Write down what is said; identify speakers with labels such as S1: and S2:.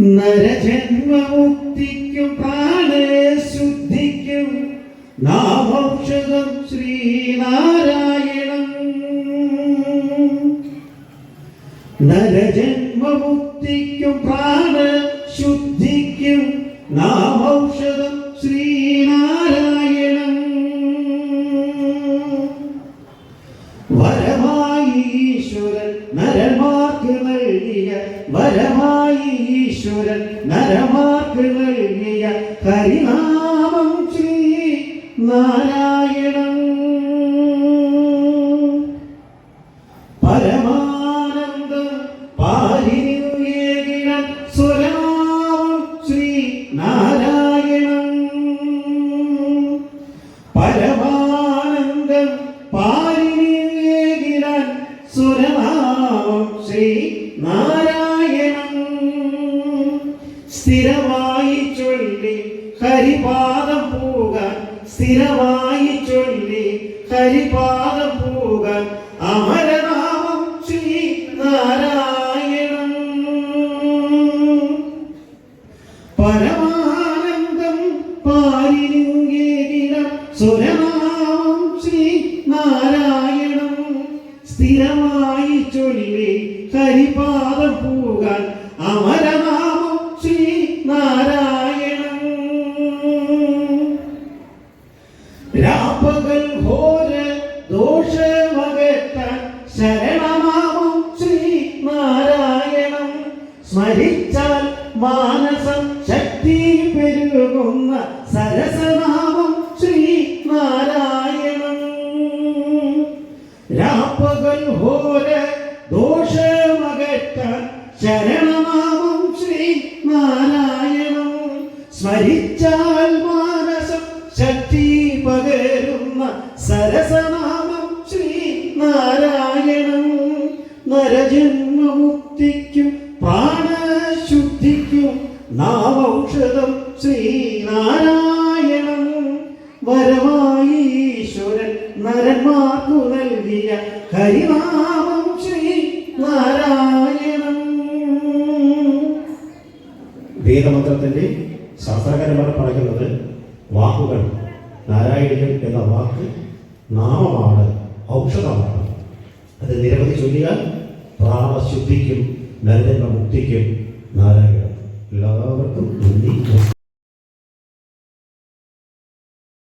S1: നരജന്മമുക്തിക്കും പ്രാണശുദ്ധിക്കും നാമോക്ഷതം ശ്രീനാരായണം. നരജന്മമുക്തിക്കും പ്രാണശുദ്ധിക്കും നാമൗഷധം ശ്രീനാരായണം. വരമായി ഈശ്വരൻ നരമാർക്ക് നൽകിയ വരമായി ഈശ്വരൻ നരമാർക്ക് നൽകിയ ഹരിനാമം ശ്രീ നാരായണം പരമാനന്ദം പാരിനുയേകിന സ്വരനാമം ശ്രീ നാരായണം പരമാനന്ദം പാരിനുയേകിന സ്വരനാമം സ്ഥിരമായി ചൊല്ലി ഹരിപാദം പോകാൻ സ്ഥിരമായി ചൊല്ലി ഹരിപാദം പോകാൻ അമരനാമം ശ്രീ നാരായണം പരമാനന്ദം പാരിനുകേകിന സുരനാമം ശ്രീ നാരായണം സ്ഥിരമായി ചൊല്ലി ഹരിപാദം പോകാൻ അമരനാമം രാപ്പകൽ ഘോര ദോഷമകറ്റാൻ ശരണനാമം ശ്രീ നാരായണം. സ്മരിച്ചാൽ മാനസം ശക്തി പെരുകുന്ന സരസനാമം ശ്രീ നാരായണം. രാപ്പകൽ ഘോര ദോഷമകറ്റാൻ ശരണനാമം ശ്രീ നാരായണം. സ്മരിച്ചാൽ മാനസം ശക്തി നാരായണം നരജന്മമുക്തിക്കും പ്രാണശുദ്ധിക്കും നാമൌഷധം ശ്രീനാരായണം വരമായി ഈശ്വരൻ നരന്മാർക്കു നൽകിയ ഹരിനാമം ശ്രീ നാരായണം
S2: വേദമന്ത്രത്തിന്റെ ശാസ്ത്രകാരന്മാർ പറയുന്നത് വാക്കുകൾ. നാരായണീയം എന്ന വാക്ക് നാമമാണ്. ഔഷധമാണ്. അത് നിരവധി ചൊല്ലിയാൽ പ്രാണശുദ്ധിക്കും നരജന്മ മുക്തിക്കും നാരായണം എല്ലാവർക്കും നന്ദി.